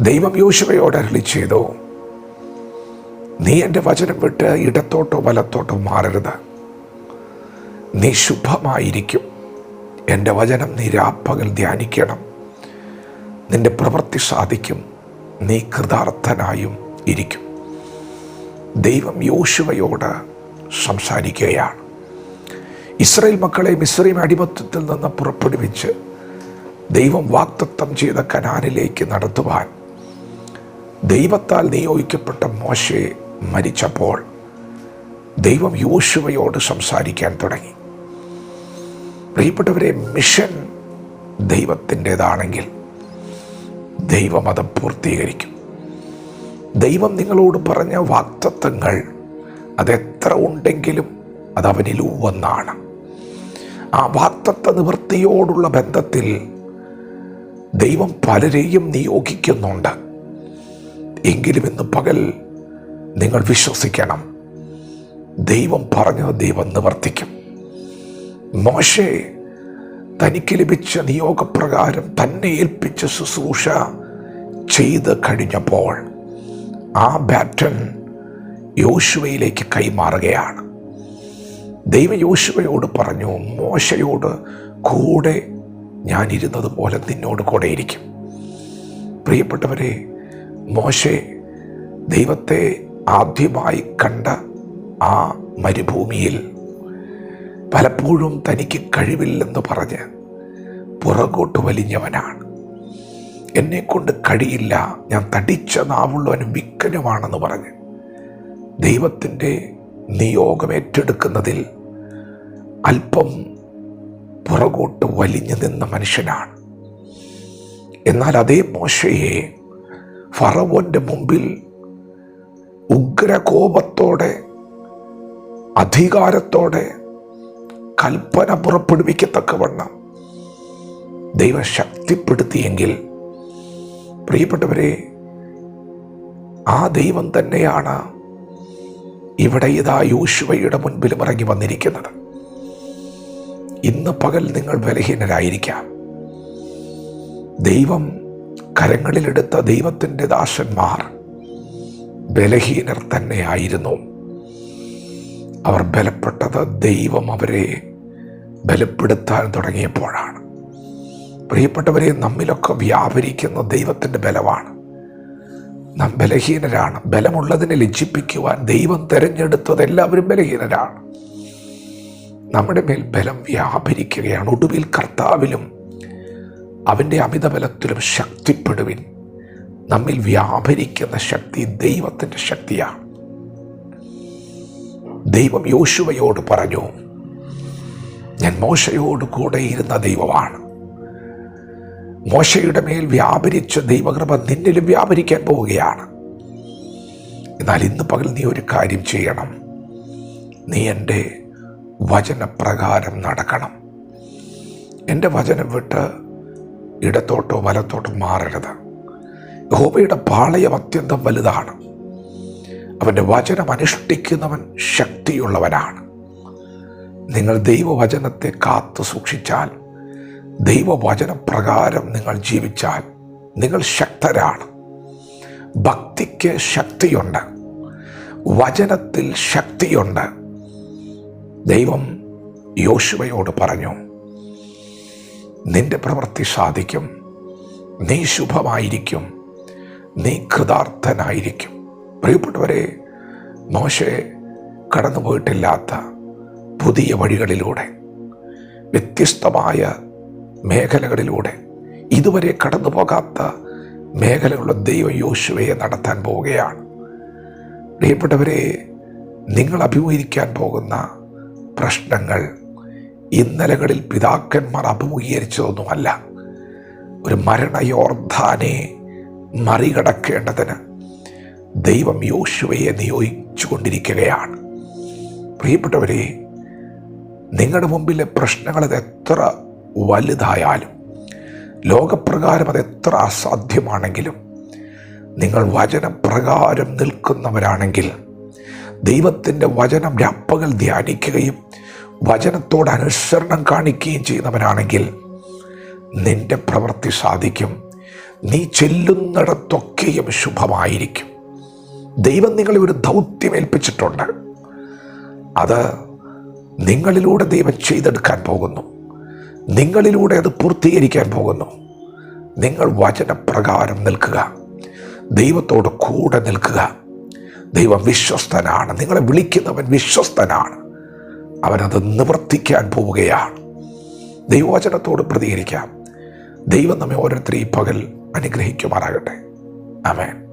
ദൈവം യോശുവയോട് അരളി ചെയ്തു നീ എന്റെ വചനം വിട്ട് ഇടത്തോട്ടോ വലത്തോട്ടോ മാറരുത്. നീ ശുഭമായിരിക്കും. എന്റെ വചനം നീ രാപ്പകൽ ധ്യാനിക്കണം. നിന്റെ പ്രവൃത്തി സാധിക്കും. നീ കൃതാർത്ഥനായും ഇരിക്കും. ദൈവം യോശുവയോട് സംസാരിക്കുകയാണ്. ഇസ്രയേൽ മക്കളെ മിസ്രൈം അടിമത്വത്തിൽ നിന്ന് പുറപ്പെടുവിച്ച് ദൈവം വാക്തത്വം ചെയ്ത കനാനിലേക്ക് നടത്തുവാൻ ദൈവത്താൽ നിയോഗിക്കപ്പെട്ട മോശെ മരിച്ചപ്പോൾ ദൈവം യോശുവയോട് സംസാരിക്കാൻ തുടങ്ങി. പ്രിയപ്പെട്ടവരെ മിഷൻ ദൈവത്തിന്റെതാണെങ്കിൽ ദൈവം അത് പൂർത്തീകരിക്കും. ദൈവം നിങ്ങളോട് പറഞ്ഞ വാക്തത്വങ്ങൾ അതെത്ര ഉണ്ടെങ്കിലും അത് അവനിൽ ഒന്നാണ് ആ വാക്തത്വ നിവൃത്തിയോടുള്ള ബന്ധത്തിൽ ദൈവം പലരെയും നിയോഗിക്കുന്നുണ്ട്. എങ്കിലും ഇന്ന് പകൽ നിങ്ങൾ വിശ്വസിക്കണം. ദൈവം പറഞ്ഞത് ദൈവം നിവർത്തിക്കും. മോശെ തനിക്ക് ലഭിച്ച നിയോഗപ്രകാരം തന്നെ ഏൽപ്പിച്ച ശുശ്രൂഷ ചെയ്ത് കഴിഞ്ഞപ്പോൾ ആ ബാറ്റൺ യോശുവയിലേക്ക് കൈമാറുകയാണ്. ദൈവ യോശുവയോട് പറഞ്ഞു മോശയോട് കൂടെ ഞാനിരുന്നത് പോലെ നിന്നോട് കൂടെ ഇരിക്കും. പ്രിയപ്പെട്ടവരെ മോശെ ദൈവത്തെ ആദ്യമായി കണ്ട ആ മരുഭൂമിയിൽ പലപ്പോഴും തനിക്ക് കഴിവില്ലെന്ന് പറഞ്ഞ് പുറകോട്ട് വലിഞ്ഞവനാണ്. എന്നെ കൊണ്ട് കഴിയില്ല. ഞാൻ തടിച്ച നാവുള്ളവനും വിക്കനുമാണെന്ന് പറഞ്ഞ് ദൈവത്തിന്റെ നിയോഗം ഏറ്റെടുക്കുന്നതിൽ അല്പം പുറകോട്ട് വലിഞ്ഞു നിന്ന മനുഷ്യനാണ്. എന്നാൽ അതേ മോശയെ ഫറവോന്റെ മുമ്പിൽ ഉഗ്രകോപത്തോടെ അധികാരത്തോടെ കൽപ്പന പുറപ്പെടുവിക്കത്തക്കവണ്ണം ദൈവം ശക്തിപ്പെടുത്തിയെങ്കിൽ പ്രിയപ്പെട്ടവരെ ആ ദൈവം തന്നെയാണ് ഇവിടെ ഇതാ യോശുവയുടെ മുൻപിലും ഇറങ്ങി വന്നിരിക്കുന്നത്. ഇന്ന് പകൽ നിങ്ങൾ ബലഹീനരായിരിക്കാം. ദൈവം കരങ്ങളിലെടുത്ത ദൈവത്തിന്റെ ദാസന്മാർ ബലഹീനർ തന്നെയായിരുന്നു. അവർ ബലപ്പെട്ടത് ദൈവം അവരെ ബലപ്പെടുത്താൻ തുടങ്ങിയപ്പോഴാണ്. പ്രിയപ്പെട്ടവരെ നമ്മിലൊക്കെ വ്യാപരിക്കുന്ന ദൈവത്തിന്റെ ബലമാണ്. നാം ബലഹീനരാണ്. ബലമുള്ളതിനെ ലജ്ജിപ്പിക്കുവാൻ ദൈവം തിരഞ്ഞെടുത്തത് എല്ലാവരും ബലഹീനരാണ്. നമ്മുടെ മേൽ ബലം വ്യാപരിക്കുകയാണ്. ഒടുവിൽ കർത്താവിലും അവന്റെ അമിതബലത്തിലും ശക്തിപ്പെടുവിൻ. നമ്മിൽ വ്യാപരിക്കുന്ന ശക്തി ദൈവത്തിന്റെ ശക്തിയാണ്. ദൈവം യോശുവയോട് പറഞ്ഞു ഞാൻ മോശയോട് കൂടെ ഇരുന്ന ദൈവമാണ്. മോശയുടെ മേൽ വ്യാപരിച്ച ദൈവകൃപ നിന്നിലും വ്യാപരിക്കാൻ പോവുകയാണ്. എന്നാൽ ഇന്ന് പകൽ നീ ഒരു കാര്യം ചെയ്യണം. നീ എന്റെ വചനപ്രകാരം നടക്കണം. എന്റെ വചനം വിട്ട് ഇടത്തോട്ടോ വലത്തോട്ടോ മാറരുത്. യഹോബയുടെ പാളയം അത്യന്തം വലുതാണ്. അവന്റെ വചനം അനുഷ്ഠിക്കുന്നവൻ ശക്തിയുള്ളവനാണ്. നിങ്ങൾ ദൈവവചനത്തെ കാത്തു സൂക്ഷിച്ചാൽ ദൈവവചനപ്രകാരം നിങ്ങൾ ജീവിച്ചാൽ നിങ്ങൾ ശക്തരാണ്. ഭക്തിക്ക് ശക്തിയുണ്ട്. വചനത്തിൽ ശക്തിയുണ്ട്. ദൈവം യോശുവയോട് പറഞ്ഞു നിന്റെ പ്രവൃത്തി സാധിക്കും. നീ ശുഭമായിരിക്കും. നീ കൃതാർത്ഥനായിരിക്കും. പ്രിയപ്പെട്ടവരെ മോശെ കടന്നുപോയിട്ടില്ലാത്ത പുതിയ വഴികളിലൂടെ വ്യത്യസ്തമായ മേഖലകളിലൂടെ ഇതുവരെ കടന്നു പോകാത്ത മേഖലകളുടെ ദൈവം യോശുവയെ നടത്താൻ പോവുകയാണ്. പ്രിയപ്പെട്ടവരെ നിങ്ങൾ അഭിമുഖീകരിക്കാൻ പോകുന്ന പ്രശ്നങ്ങൾ ഇന്നലകളിൽ പിതാക്കന്മാർ അഭിമുഖീകരിച്ചതൊന്നുമല്ല ഒരു മരണയോർധാനെ മറികടക്കേണ്ടതിന് ദൈവം യോശുവയെ നിയോഗിച്ചു കൊണ്ടിരിക്കുകയാണ് പ്രിയപ്പെട്ടവരെ നിങ്ങളുടെ മുമ്പിലെ പ്രശ്നങ്ങൾ എത്ര വലുതായാലും ലോകപ്രകാരം അത് എത്ര അസാധ്യമാണെങ്കിലും നിങ്ങൾ വചനപ്രകാരം നിൽക്കുന്നവരാണെങ്കിൽ ദൈവത്തിന്റെ വചനം രാപ്പകൽ ധ്യാനിക്കുകയും വചനത്തോട് അനുസരണം കാണിക്കുകയും ചെയ്യുന്നവനാണെങ്കിൽ നിന്റെ പ്രവൃത്തി സാധിക്കും. നീ ചെല്ലുന്നിടത്തൊക്കെയും ശുഭമായിരിക്കും. ദൈവം നിങ്ങളെ ഒരു ദൗത്യം ഏൽപ്പിച്ചിട്ടുണ്ട്. അത് നിങ്ങളിലൂടെ ദൈവം ചെയ്തെടുക്കാൻ പോകുന്നു. നിങ്ങളിലൂടെ അത് പൂർത്തീകരിക്കാൻ പോകുന്നു. നിങ്ങൾ വചനപ്രകാരം നിൽക്കുക. ദൈവത്തോട് കൂടെ നിൽക്കുക. ദൈവം വിശ്വസ്തനാണ്. നിങ്ങളെ വിളിക്കുന്നവൻ വിശ്വസ്തനാണ്. അവനത് നിവർത്തിക്കാൻ പോവുകയാണ്. ദൈവവചനത്തോട് പ്രതികരിക്കാം. ദൈവം നമ്മെ ഓരോരുത്തരെയും പകൽ അനുഗ്രഹിക്കുമാറാകട്ടെ. ആമേൻ.